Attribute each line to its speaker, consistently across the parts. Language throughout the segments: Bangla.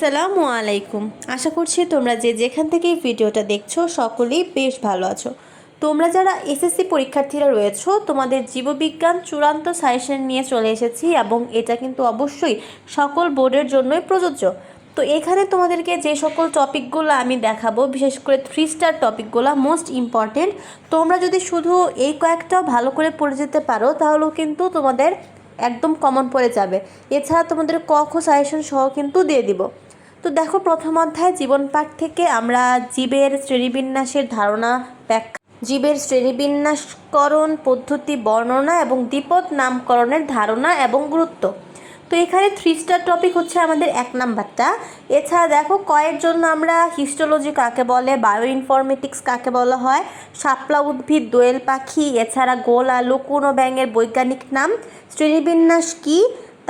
Speaker 1: আসসালামু আলাইকুম। আশা করছি তোমরা যে যেখান থেকে ভিডিওটা দেখছ, সকলেই বেশ ভালো আছো। তোমরা যারা এসএসসি পরীক্ষার্থীরা রয়েছো, তোমাদের জীববিজ্ঞান চূড়ান্ত সাজেশন নিয়ে চলে এসেছি এবং এটা কিন্তু অবশ্যই সকল বোর্ডের জন্যই প্রযোজ্য। তো এখানে তোমাদেরকে যে সকল টপিকগুলো আমি দেখাবো, বিশেষ করে থ্রি স্টার টপিকগুলো মোস্ট ইম্পর্টেন্ট তোমরা যদি শুধু এই কয়েকটাও ভালো করে পড়ে যেতে পারো, তাহলেও কিন্তু তোমাদের একদম কমন পড়ে যাবে। এছাড়া তোমাদের ক খ সাজেশন সহ কিন্তু দিয়ে দিব। তো দেখো প্রথম অধ্যায়, জীবন পাঠ থেকে আমরা জীবের শ্রেণীবিন্যাসের ধারণা ব্যাখ্যা জীবের শ্রেণীবিন্যাসকরণ পদ্ধতি, বর্ণনা এবং দ্বিপদ নামকরণের ধারণা এবং গুরুত্ব। তো এখানে থ্রি স্টার টপিক হচ্ছে আমাদের এক নাম্বারটা। এছাড়া দেখো কয়ের জন্য আমরা হিস্টোলজি কাকে বলে বায়ো ইনফরমেটিক্স কাকে বলা হয়, শাপলা উদ্ভিদ, দোয়েল পাখি, এছাড়া গোল আলু, কোনো ব্যাঙের বৈজ্ঞানিক নাম। শ্রেণীবিন্যাস কী?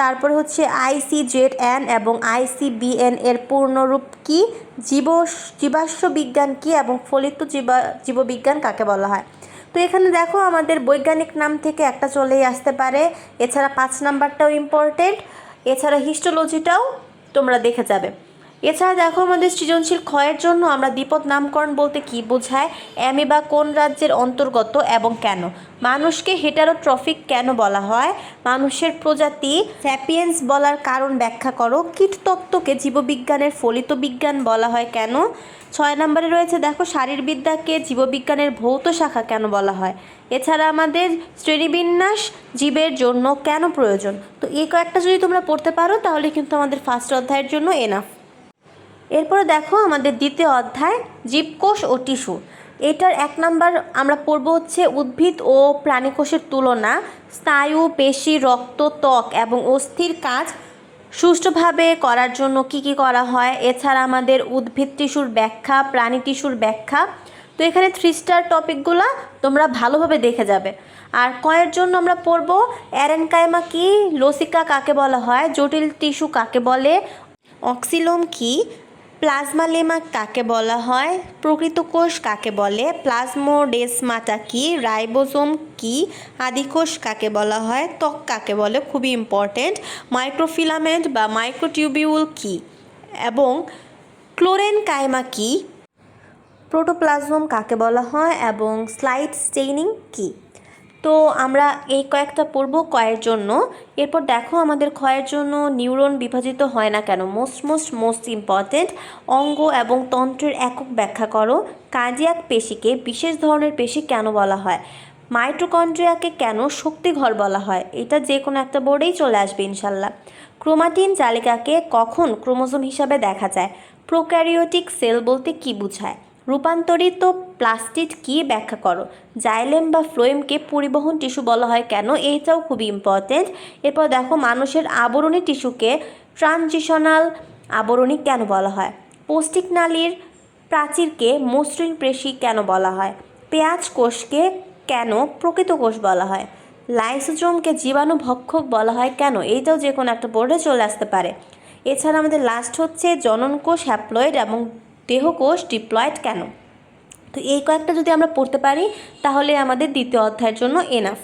Speaker 1: তারপরে হচ্ছে আইসি জেড এন এবং আইসিবিএন এর পূর্ণরূপ কি? জীব, জীবাশ্ম বিজ্ঞান কি এবং ফলিত জীবা, জীববিজ্ঞান কাকে বলা হয়? তো এখানে দেখো আমাদের বৈজ্ঞানিক নাম থেকে একটা চলেই আসতে পারে। এছাড়া পাঁচ নাম্বারটাও ইম্পর্টেন্ট এছাড়া হিস্টোলজিটাও তোমরা দেখে যাবে। এছাড়া দেখো আমাদের সৃজনশীল ক্ষয়ের জন্য আমরা দ্বিপদ নামকরণ বলতে কি বোঝায়? অ্যামিবা কোন রাজ্যের অন্তর্গত এবং কেন? মানুষকে হেটারোট্রফিক কেন বলা হয়? মানুষের প্রজাতি স্যাপিয়েন্স বলার কারণ ব্যাখ্যা করো। কীটতত্ত্বকে জীববিজ্ঞানের ফলিত বিজ্ঞান বলা হয় কেন? ছয় নম্বরে রয়েছে দেখো শারীরবিদ্যাকে জীববিজ্ঞানের ভৌত শাখা কেন বলা হয়? এছাড়া আমাদের শ্রেণীবিন্যাস জীবের জন্য কেন প্রয়োজন? তো এই কয়েকটা যদি তোমরা পড়তে পারো তাহলে কিন্তু আমাদের ফার্স্ট অধ্যায়ের জন্য এনাফ এরপরে দেখো আমাদের দ্বিতীয় অধ্যায়, জীবকোষ ও টিস্যু। এটার এক নাম্বার আমরা পড়ব হচ্ছে উদ্ভিদ ও প্রাণীকোষের তুলনা, স্নায়ু, পেশি, রক্ত, ত্বক এবং অস্থির কাজ সুষ্ঠুভাবে করার জন্য কি কি করা হয়। এছাড়া আমাদের উদ্ভিদ টিস্যুর ব্যাখ্যা, প্রাণী টিস্যুর ব্যাখ্যা। তো এখানে থ্রি স্টার টপিকগুলো তোমরা ভালোভাবে দেখে যাবে। আর কয়ের জন্য আমরা পড়ব অ্যারেনকাইমা কি, লসিকা কাকে বলা হয়, জটিল টিস্যু কাকে বলে, অক্সিলোম কি প্লাজমালেমা কাকে বলা হয়? প্রকৃত কোষ কাকে বলে? প্লাজমোডেসমাটা কি? রাইবোজোম কি? আদিকোষ কাকে বলা হয়? ত্বক কাকে বলে? খুবই ইম্পর্টেন্ট মাইক্রোফিলামেন্ট বা মাইক্রোটিউবিউল কি? এবং ক্লোরেন কাইমা কি? প্রোটোপ্লাজম কাকে বলা হয়? এবং স্লাইড স্টেইনিং কি? তো আমরা এই কয়েকটা পড়ব কয়ের জন্য। এরপর দেখো আমাদের ক্ষয়ের জন্য নিউরন বিভাজিত হয় না কেন? মোস্ট মোস্ট মোস্ট ইম্পর্ট্যান্ট অঙ্গ এবং তন্ত্রের একক ব্যাখ্যা করো। কার্ডিয়াক পেশিকে বিশেষ ধরনের পেশি কেন বলা হয়? মাইটোকন্ড্রিয়াকে কেন শক্তিঘর বলা হয়? এটা যে কোনো একটা বোর্ডেই চলে আসবে ইনশাল্লাহ। ক্রোমাটিন জালিকাকে কখন ক্রোমোজোম হিসাবে দেখা যায়? প্রোক্যারিওটিক সেল বলতে কি বোঝায়? রূপান্তরিত প্লাস্টিড কি ব্যাখ্যা করো? জাইলেম বা ফ্লোয়েমকে পরিবহন টিস্যু বলা হয় কেন? এইটাও খুবই ইম্পর্টেন্ট এরপর দেখো মানুষের আবরণী টিস্যুকে ট্রানজিশনাল আবরণী কেন বলা হয়? পৌষ্টিক নালীর প্রাচীরকে মসৃণ পেশি কেন বলা হয়? পেঁয়াজ কোষকে কেন প্রকৃত কোষ বলা হয়? লাইসোজোমকে জীবাণু ভক্ষক বলা হয় কেন? এইটাও যে কোনো একটা বোর্ডে চলে আসতে পারে। এছাড়া আমাদের লাস্ট হচ্ছে জনন কোষ হ্যাপ্লয়েড এবং দেহকোষ ডিপ্লয়েড কেন? তো এই কয়েকটা যদি আমরা পড়তে পারি, তাহলে আমাদের দ্বিতীয় অধ্যায়ের জন্য এনাফ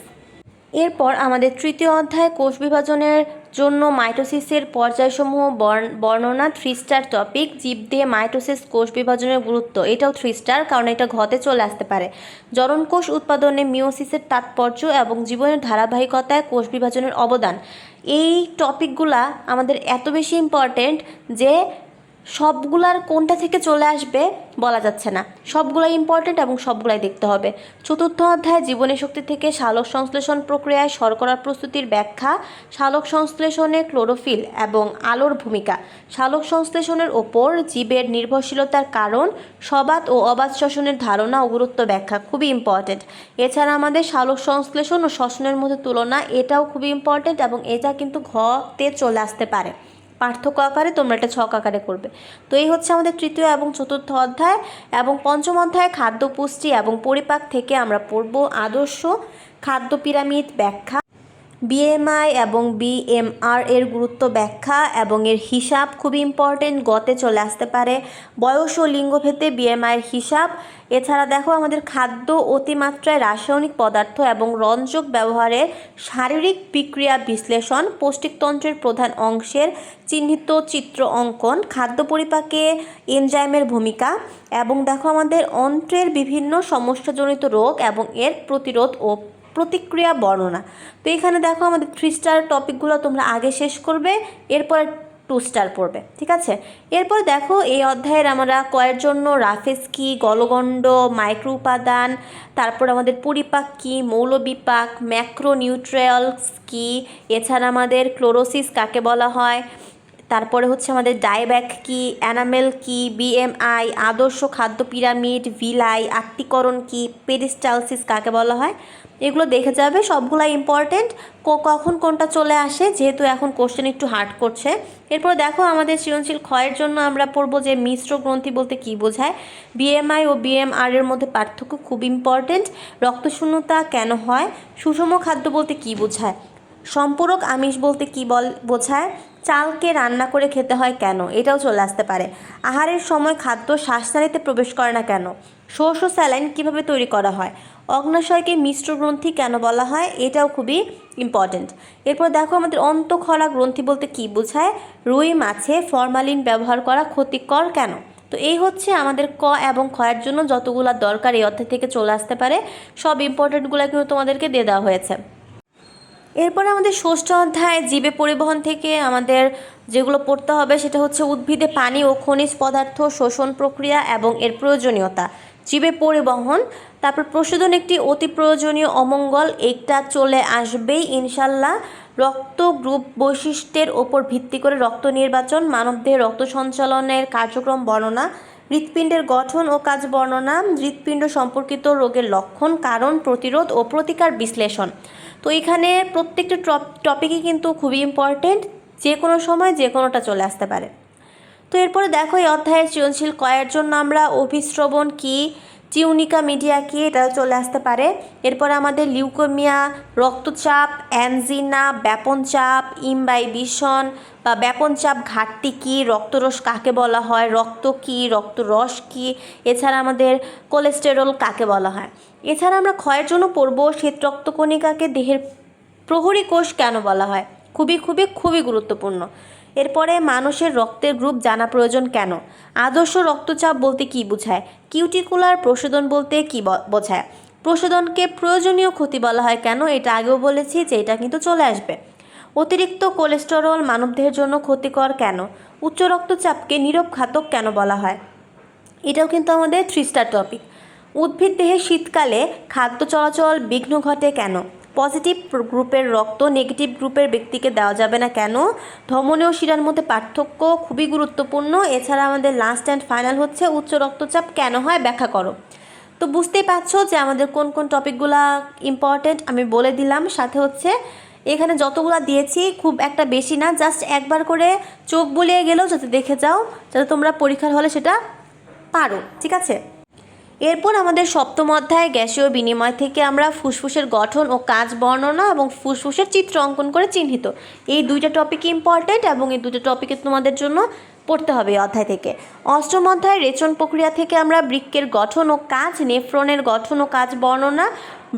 Speaker 1: এরপর আমাদের তৃতীয় অধ্যায় কোষ বিভাজনের জন্য মাইটোসিসের পর্যায়সমূহ বর্ণনা থ্রি স্টার টপিক জীব দিয়ে মাইটোসিস কোষ বিভাজনের গুরুত্ব, এটাও থ্রি স্টার কারণ এটা ঘতে চলে আসতে পারে। জরণ কোষ উৎপাদনে মিওসিসের তাৎপর্য এবং জীবনের ধারাবাহিকতায় কোষ বিভাজনের অবদান। এই টপিকগুলা আমাদের এত বেশি ইম্পর্টেন্ট যে সবগুলার কোনটা থেকে চলে আসবে বলা যাচ্ছে না। সবগুলাই ইম্পর্টেন্ট এবং সবগুলাই দেখতে হবে। চতুর্থ অধ্যায়, জীবনী শক্তি থেকে সালোক সংশ্লেষণ প্রক্রিয়ায় শর্করার প্রস্তুতির ব্যাখ্যা। সালোক সংশ্লেষণে ক্লোরোফিল এবং আলোর ভূমিকা। সালোক সংশ্লেষণের ওপর জীবের নির্ভরশীলতার কারণ, সবাত ও অবাধ শ্বসনের ধারণা ও গুরুত্ব ব্যাখ্যা খুবই ইম্পর্টেন্ট এছাড়া আমাদের সালোক সংশ্লেষণ ও শ্বসনের মধ্যে তুলনা, এটাও খুবই ইম্পর্টেন্ট এবং এটা কিন্তু ঘতে চলে আসতে পারে। পার্থক্য আকারে তোমরা এটা ছক আকারে করবে। তো এই হচ্ছে আমাদের তৃতীয় এবং চতুর্থ অধ্যায় এবং পঞ্চম অধ্যায় খাদ্য পুষ্টি এবং পরিপাক থেকে আমরা পড়ব আদর্শ খাদ্য পিরামিড ব্যাখ্যা। বিএমআই এবং বিএমআর এর গুরুত্ব ব্যাখ্যা এবং এর হিসাব খুবই ইম্পর্টেন্ট গতে চলে আসতে পারে। বয়স ও লিঙ্গভেদে বিএমআইয়ের হিসাব। এছাড়া দেখো আমাদের খাদ্য অতিমাত্রায় রাসায়নিক পদার্থ এবং রঞ্জক ব্যবহারের শারীরিক বিক্রিয়া বিশ্লেষণ পৌষ্টিকতন্ত্রের প্রধান অংশের চিহ্নিত চিত্র অঙ্কন, খাদ্য পরিপাকে এনজাইমের ভূমিকা এবং দেখো আমাদের অন্ত্রের বিভিন্ন সমস্যাজনিত রোগ এবং এর প্রতিরোধ ও প্রতিক্রিয়া বর্ণনা। তো এখানে দেখো আমাদের থ্রি স্টার টপিকগুলো তোমরা আগে শেষ করবে, এরপর টু স্টার পড়বে, ঠিক আছে? এরপর দেখো এই অধ্যায়ের আমরা কয়ের জন্য রাফেজ কি, গলগণ্ড মাইক্রো উপাদান তারপর আমাদের পরিপাক কি মৌলবিপাক ম্যাক্রো নিউট্রিয়ালস কি, এছাড়া আমাদের ক্লোরোসিস কাকে বলা হয়, তারপরে হচ্ছে আমাদের ডায়ব্যাক কি অ্যানামেল কি, বিএমআই, আদর্শ খাদ্য পিরামিড, ভিলাই আত্মীকরণ কি, পেরিস্টালসিস কাকে বলা হয় এগুলো দেখে যাবে, সবগুলাই ইম্পর্টেন্ট কখন কোনটা চলে আসে, যেহেতু এখন কোশ্চেন একটু হার্ড করছে। এরপর দেখো আমাদের সৃজনশীল ক্ষয়ের জন্য আমরা পড়ব যে মিশ্র গ্রন্থি বলতে কী বোঝায়। বিএমআই ও বিএমআর এর মধ্যে পার্থক্য খুব ইম্পর্টেন্ট রক্তশূন্যতা কেন হয়? সুষম খাদ্য বলতে কী বোঝায়? সম্পূরক আমিষ বলতে কী বল, বোঝায়? চালকে রান্না করে খেতে হয় কেন? এটাও চলে আসতে পারে। আহারের সময় খাদ্য শ্বাসনালীতে প্রবেশ করে না কেন? শোষ ও স্যালাইন কীভাবে তৈরি করা হয়? অগ্নাশয়কে মিশ্র গ্রন্থি কেন বলা হয়? এটাও খুবই ইম্পর্ট্যান্ট এরপর দেখো আমাদের অন্তঃক্ষরা গ্রন্থি বলতে কী বোঝায়? রুই মাছে ফরমালিন ব্যবহার করা ক্ষতিকর কেন? তো এই হচ্ছে আমাদের ক এবং ক্ষয়ের জন্য যতগুলো দরকার এই অধ্যায় থেকে চলে আসতে পারে। সব ইম্পর্টেন্টগুলো কিন্তু তোমাদেরকে দিয়ে দেওয়া হয়েছে। এরপরে আমাদের ষষ্ঠ অধ্যায় জীবে পরিবহন থেকে আমাদের যেগুলো পড়তে হবে সেটা হচ্ছে উদ্ভিদে পানি ও খনিজ পদার্থ শোষণ প্রক্রিয়া এবং এর প্রয়োজনীয়তা। জীবে পরিবহন, তারপর প্রশোধন একটি অতি প্রয়োজনীয় অমঙ্গল এটা চলে আসবেই ইনশাল্লাহ রক্ত গ্রুপ বৈশিষ্ট্যের ওপর ভিত্তি করে রক্ত নির্বাচন, মানবদেহে রক্ত সঞ্চালনের কার্যক্রম বর্ণনা, হৃৎপিণ্ডের গঠন ও কাজ বর্ণনা, হৃৎপিণ্ড সম্পর্কিত রোগের লক্ষণ, কারণ, প্রতিরোধ ও প্রতিকার বিশ্লেষণ। তো এখানে প্রত্যেকটা টপিকই কিন্তু খুবই ইম্পর্টেন্ট যে কোনো সময় যে কোনোটা চলে আসতে পারে। তো এরপরে দেখো, এই অধ্যায়ের সৃজনশীল কয়ের জন্য আমরা অভিশ্রবণ কি চিউনিকা মিডিয়া কি, এটা চলে আসতে পারে। এরপর আমাদের লিউকোমিয়া, রক্তচাপ, অ্যানজিনা ব্যাপন চাপ ইমবাইবিশন বা ব্যাপন চাপ ঘাটতি কী, রক্তরস কাকে বলা হয়, রক্ত কী, রক্তরস কী? এছাড়া আমাদের কোলেস্টেরল কাকে বলা হয়? এছাড়া আমরা ক্ষয়ের জন্য পড়ব, শ্বেত রক্তকণিকাকে দেহের প্রহরী কোষ কেন বলা হয়? খুবই খুবই খুবই গুরুত্বপূর্ণ। এরপরে মানুষের রক্তের গ্রুপ জানা প্রয়োজন কেন? আদর্শ রক্তচাপ বলতে কী বোঝায়? কিউটিকুলার প্রশোধন বলতে কী বোঝায়? প্রশোধনকে প্রয়োজনীয় ক্ষতি বলা হয় কেন? এটা আগেও বলেছি যে এটা কিন্তু চলে আসবে। অতিরিক্ত কোলেস্টেরল মানবদেহের জন্য ক্ষতিকর কেন? উচ্চ রক্তচাপকে নীরব ঘাতক কেন বলা হয়? এটাও কিন্তু আমাদের থ্রি স্টার টপিক উদ্ভিদ দেহে শীতকালে খাদ্য চলাচল বিঘ্ন ঘটে কেন? পজিটিভ গ্রুপের রক্ত নেগেটিভ গ্রুপের ব্যক্তিকে দেওয়া যাবে না কেন? ধমনীয় শিরার মধ্যে পার্থক্য খুবই গুরুত্বপূর্ণ। এছাড়া আমাদের লাস্ট অ্যান্ড ফাইনাল হচ্ছে উচ্চ রক্তচাপ কেন হয় ব্যাখ্যা করো। তো বুঝতেই পারছ যে আমাদের কোন কোন টপিকগুলো ইম্পর্টেন্ট আমি বলে দিলাম। সাথে হচ্ছে এখানে যতগুলো দিয়েছি, খুব একটা বেশি না জাস্ট একবার করে চোখ বুলিয়ে গেলেও যাতে দেখে যাও, যাতে তোমরা পরীক্ষার হলে সেটা পারো, ঠিক আছে? এরপর আমাদের সপ্তম অধ্যায় গ্যাসীয় বিনিময় থেকে আমরা ফুসফুসের গঠন ও কাজ বর্ণনা এবং ফুসফুসের চিত্র অঙ্কন করে চিহ্নিত। এই দুইটা টপিক ইম্পর্টেন্ট এবং এই দুটো টপিকে তোমাদের জন্য পড়তে হবে এই অধ্যায় থেকে। অষ্টম অধ্যায় রেচন প্রক্রিয়া থেকে আমরা বৃক্কের গঠন ও কাজ, নেফ্রনের গঠন ও কাজ বর্ণনা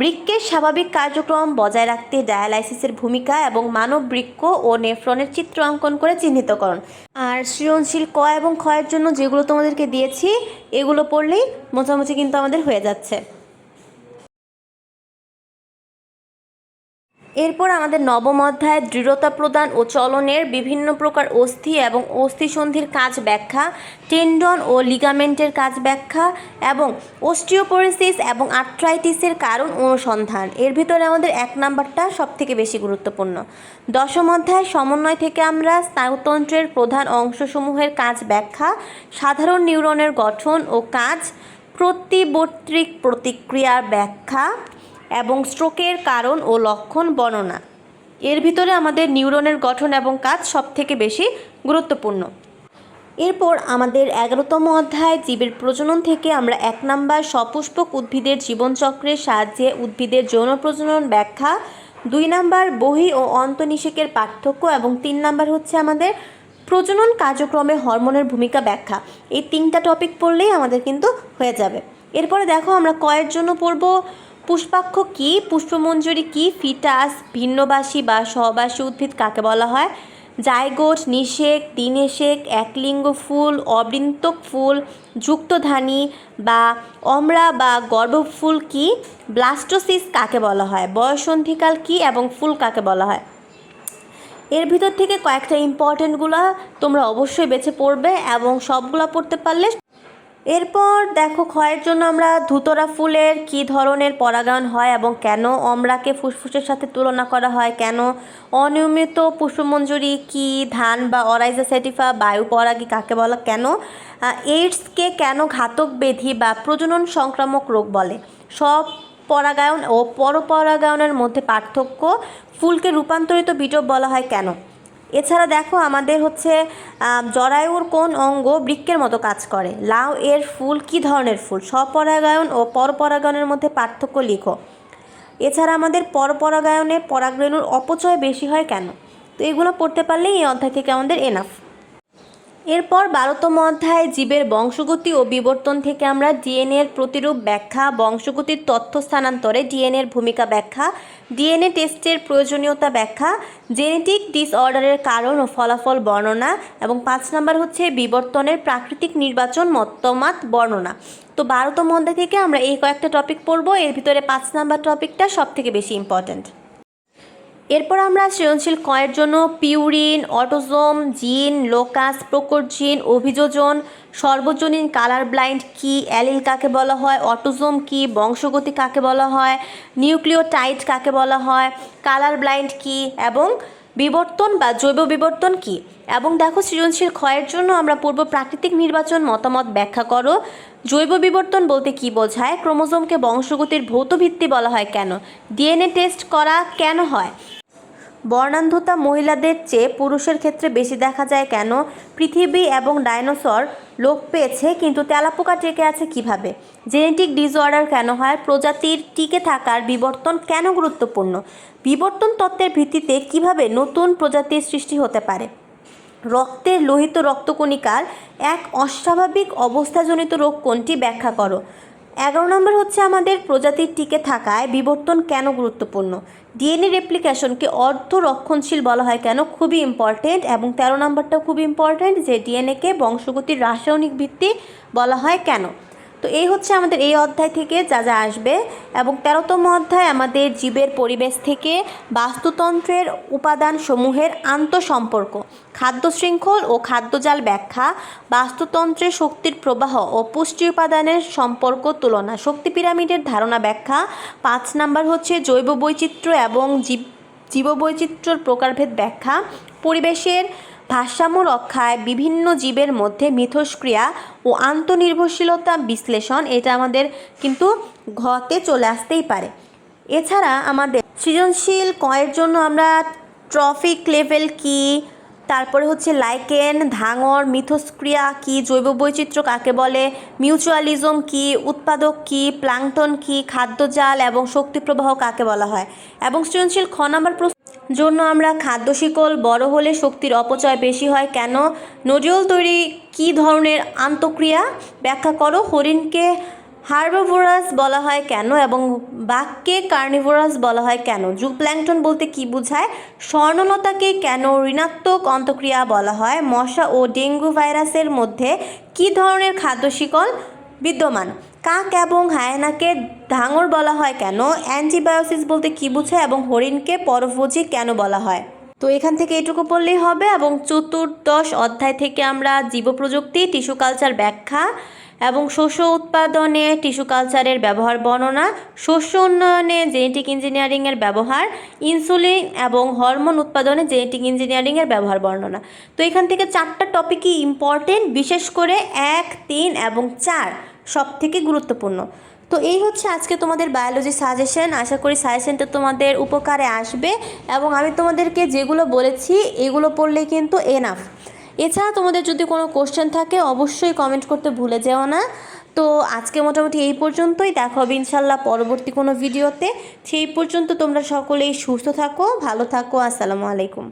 Speaker 1: বৃক্কের স্বাভাবিক কার্যক্রম বজায় রাখতে ডায়ালাইসিসের ভূমিকা এবং মানব বৃক্ক ও নেফ্রনের চিত্র অঙ্কন করে চিহ্নিতকরণ আর সৃজনশীল ক এবং ক্ষয়ের জন্য যেগুলো তোমাদেরকে দিয়েছি, এগুলো পড়লেই মোটামুটি কিন্তু আমাদের হয়ে যাচ্ছে। এরপর আমাদের নবম অধ্যায় দৃঢ়তা প্রদান ও চলনের বিভিন্ন প্রকার অস্থি এবং অস্থিসন্ধির কাজ ব্যাখ্যা, টেন্ডন ও লিগামেন্টের কাজ ব্যাখ্যা এবং অস্টিওপোরিসিস এবং আর্থ্রাইটিসের কারণ অনুসন্ধান। এর ভিতরে আমাদের এক নাম্বারটা সব থেকে বেশি গুরুত্বপূর্ণ। দশম অধ্যায়, সমন্বয় থেকে আমরা স্নায়ুতন্ত্রের প্রধান অংশসমূহের কাজ ব্যাখ্যা, সাধারণ নিউরনের গঠন ও কাজ প্রতিবর্তিক প্রতিক্রিয়ার ব্যাখ্যা এবং স্ট্রোকের কারণ ও লক্ষণ বর্ণনা। এর ভিতরে আমাদের নিউরনের গঠন এবং কাজ সব থেকে বেশি গুরুত্বপূর্ণ। এরপর আমাদের এগারোতম অধ্যায়, জীবের প্রজনন থেকে আমরা এক নাম্বার সপুষ্পক উদ্ভিদের জীবনচক্রের সাহায্যে উদ্ভিদের যৌন প্রজনন ব্যাখ্যা, দুই নাম্বার বহি ও অন্তনিষেকের পার্থক্য এবং তিন নাম্বার হচ্ছে আমাদের প্রজনন কার্যক্রমে হরমোনের ভূমিকা ব্যাখ্যা। এই তিনটা টপিক পড়লেই আমাদের কিন্তু হয়ে যাবে। এরপরে দেখো আমরা কয়ের জন্য পড়ব। পুষ্পাক্ষ কি, পুষ্পমঞ্জুরি কি, ফিটাস, ভিন্নবাসী বা সহবাসী উদ্ভিদ কাকে বলা হয়? জাইগোট নিষেক দিনেশেক, একলিঙ্গ ফুল, অবৃন্তক ফুল, যুক্তধানী বা অমরা বা গর্ভফুল কি? ব্লাস্টোসিস কাকে বলা হয়? বয়সন্ধিকাল কি এবং ফুল কাকে বলা হয়? এর ভিতর থেকে কয়েকটা ইম্পর্টেন্টগুলো তোমরা অবশ্যই বেছে পড়বে এবং সবগুলো পড়তে পারলে এরপর দেখো ক্ষয়ের জন্য আমরা ধুতরা ফুলের কী ধরনের পরাগায়ন হয় এবং কেন অমরাকে ফুসফুসের সাথে তুলনা করা হয়? কেন অনিয়মিত পুষ্পমঞ্জুরি, কি ধান বা অরাইজা সেটিফা বায়ু পরাগী কাকে বলা কেন? এইডসকে কেন ঘাতক ব্যাধি বা প্রজনন সংক্রামক রোগ বলে? সব পরাগায়ন ও পরপরাগায়নের মধ্যে পার্থক্য ফুলকে রূপান্তরিত বিটপ বলা হয় কেন? এছাড়া দেখো আমাদের হচ্ছে জরায়ুর কোন অঙ্গ বৃক্কের মতো কাজ করে। লাউ এর ফুল কি ধরনের ফুল? স্বপরাগায়ন ও পরপরাগায়নের মধ্যে পার্থক্য লিখো। এছাড়া আমাদের পরপরাগায়নে পরাগরেণুর অপচয় বেশি হয় কেন? তো এগুলো পড়তে পারলেই এই অধ্যায় থেকে আমাদের এনাফ এরপর বারোতম অধ্যায় জীবের বংশগতি ও বিবর্তন থেকে আমরা ডিএনএর প্রতিরূপ ব্যাখ্যা, বংশগতির তথ্য স্থানান্তরে ডিএনএর ভূমিকা ব্যাখ্যা, ডিএনএ টেস্টের প্রয়োজনীয়তা ব্যাখ্যা, জেনেটিক ডিসঅর্ডারের কারণ ও ফলাফল বর্ণনা এবং পাঁচ নাম্বার হচ্ছে বিবর্তনের প্রাকৃতিক নির্বাচন মতামত বর্ণনা। তো বারোতম অধ্যায় থেকে আমরা এই কয়েকটা টপিক পড়ব। এর ভিতরে পাঁচ নাম্বার টপিকটা সব থেকে বেশি ইম্পর্ট্যান্ট এরপর আমরা সৃজনশীল কয়ের জন্য পিউরিন, অটোজোম, জিন, লোকাস প্রকট জিন অভিযোজন, সর্বজনীন কালার ব্লাইন্ড কি, অ্যালিল কাকে বলা হয়, অটোজোম কি, বংশগতি কাকে বলা হয়, নিউক্লিওটাইড কাকে বলা হয়, কালার ব্লাইন্ড কি এবং বিবর্তন বা জৈব বিবর্তন কি। এবং দেখো সৃজনশীল ক্ষয়ের জন্য আমরা পূর্ব প্রাকৃতিক নির্বাচন মতামত ব্যাখ্যা করো। জৈব বিবর্তন বলতে কি বোঝায়? ক্রোমোজোমকে বংশগতির ভৌত ভিত্তি বলা হয় কেন? ডিএনএ টেস্ট করা কেন হয়? বর্ণান্ধতা মহিলাদের চেয়ে পুরুষের ক্ষেত্রে বেশি দেখা যায় কেন? পৃথিবী এবং ডাইনোসর লোপ পেয়েছে, কিন্তু তেলাপোকা টিকে আছে কীভাবে? জেনেটিক ডিসঅর্ডার কেন হয়? প্রজাতির টিকে থাকার বিবর্তন কেন গুরুত্বপূর্ণ? বিবর্তন তত্ত্বের ভিত্তিতে কীভাবে নতুন প্রজাতির সৃষ্টি হতে পারে? রক্তের লোহিত রক্তকণিকার এক অস্বাভাবিক অবস্থাজনিত রোগ কোনটি? ব্যাখ্যা করো। এগারো নম্বর হচ্ছে আমাদের প্রজাতির টিকে থাকায় বিবর্তন কেন গুরুত্বপূর্ণ? ডিএনএ রেপ্লিকেশনকে অর্ধ রক্ষণশীল বলা হয় কেন? খুবই ইম্পর্টেন্ট এবং তেরো নম্বরটাও খুব ইম্পর্টেন্ট যে ডিএনএকে বংশগতির রাসায়নিক ভিত্তি বলা হয় কেন? তো এই হচ্ছে আমাদের এই অধ্যায় থেকে যা যা আসবে এবং তেরোতম অধ্যায় আমাদের জীবের পরিবেশ থেকে বাস্তুতন্ত্রের উপাদানসমূহের আন্তঃসম্পর্ক খাদ্য শৃঙ্খল ও খাদ্যজাল ব্যাখ্যা, বাস্তুতন্ত্রের শক্তির প্রবাহ ও পুষ্টি উপাদানের সম্পর্ক তুলনা, শক্তি পিরামিডের ধারণা ব্যাখ্যা, পাঁচ নাম্বার হচ্ছে জৈব বৈচিত্র্য এবং জীব, জীববৈচিত্র্যর প্রকারভেদ ব্যাখ্যা, পরিবেশের ভারসাম্য রক্ষায় বিভিন্ন জীবের মধ্যে মিথস্ক্রিয়া ও আন্তনির্ভরশীলতা বিশ্লেষণ এটা আমাদের কিন্তু ঘতে চলে আসতেই পারে। এছাড়া আমাদের সৃজনশীল কয়ের জন্য আমরা ট্রফিক লেভেল কি, তারপরে হচ্ছে লাইকেন, ধাঙর, মিথস্ক্রিয়া কি, জৈব বৈচিত্র্য কাকে বলে, মিউচুয়ালিজম কি, উৎপাদক কি, প্লাংটন কি খাদ্যজাল এবং শক্তি প্রবাহ কাকে বলা হয়, এবং সৃজনশীল খ নম্বর প্রশ্ন জন্য আমরা খাদ্য শিকল বড় হলে শক্তির অপচয় বেশি হয় কেন? নডিউল তৈরি কী ধরনের আন্তক্রিয়া? ব্যাখ্যা করো। হরিণকে হার্বোভোরাস বলা হয় কেন এবং বাঘকে কার্নিভোরাস বলা হয় কেন? জু প্ল্যাংটন বলতে কি বোঝায়? স্বর্ণলতাকে কেন ঋণাত্মক অন্তক্রিয়া বলা হয়? মশা ও ডেঙ্গু ভাইরাসের মধ্যে কী ধরনের খাদ্য শিকল বিদ্যমান। কাক এবং হায়নাকে ধাঙর বলা হয় কেন? অ্যান্টিবায়োসিস বলতে কী বুঝে এবং হরিণকে পরভোজী কেন বলা হয়? তো এখান থেকে এটুকু পড়লেই হবে এবং চতুর্দশ অধ্যায় থেকে আমরা জীবপ্রযুক্তি, টিস্যু কালচার ব্যাখ্যা এবং শস্য উৎপাদনে, টিস্যু কালচারের ব্যবহার বর্ণনা, শস্য উন্নয়নে জেনেটিক ইঞ্জিনিয়ারিংয়ের ব্যবহার, ইনসুলিন এবং হরমোন উৎপাদনে জেনেটিক ইঞ্জিনিয়ারিংয়ের ব্যবহার বর্ণনা। তো এখান থেকে চারটা টপিকই ইম্পর্টেন্ট বিশেষ করে এক, তিন এবং চার সব থেকে গুরুত্বপূর্ণ। তো এই হচ্ছে আজকে তোমাদের বায়োলজি সাজেশন আশা করি সাজেশনটা তোমাদের উপকারে আসবে এবং আমি তোমাদেরকে যেগুলো বলেছি, এগুলো পড়লেই কিন্তু এনাফ এছাড়া তোমাদের যদি কোনো কোশ্চেন থাকে, অবশ্যই কমেন্ট করতে ভুলে যেও না। তো আজকে মোটামুটি এই পর্যন্তই। দেখা হবে ইনশাল্লাহ পরবর্তী কোনো ভিডিওতে সেই পর্যন্ত তোমরা সকলেই সুস্থ থাকো, ভালো থাকো। আসসালামু আলাইকুম।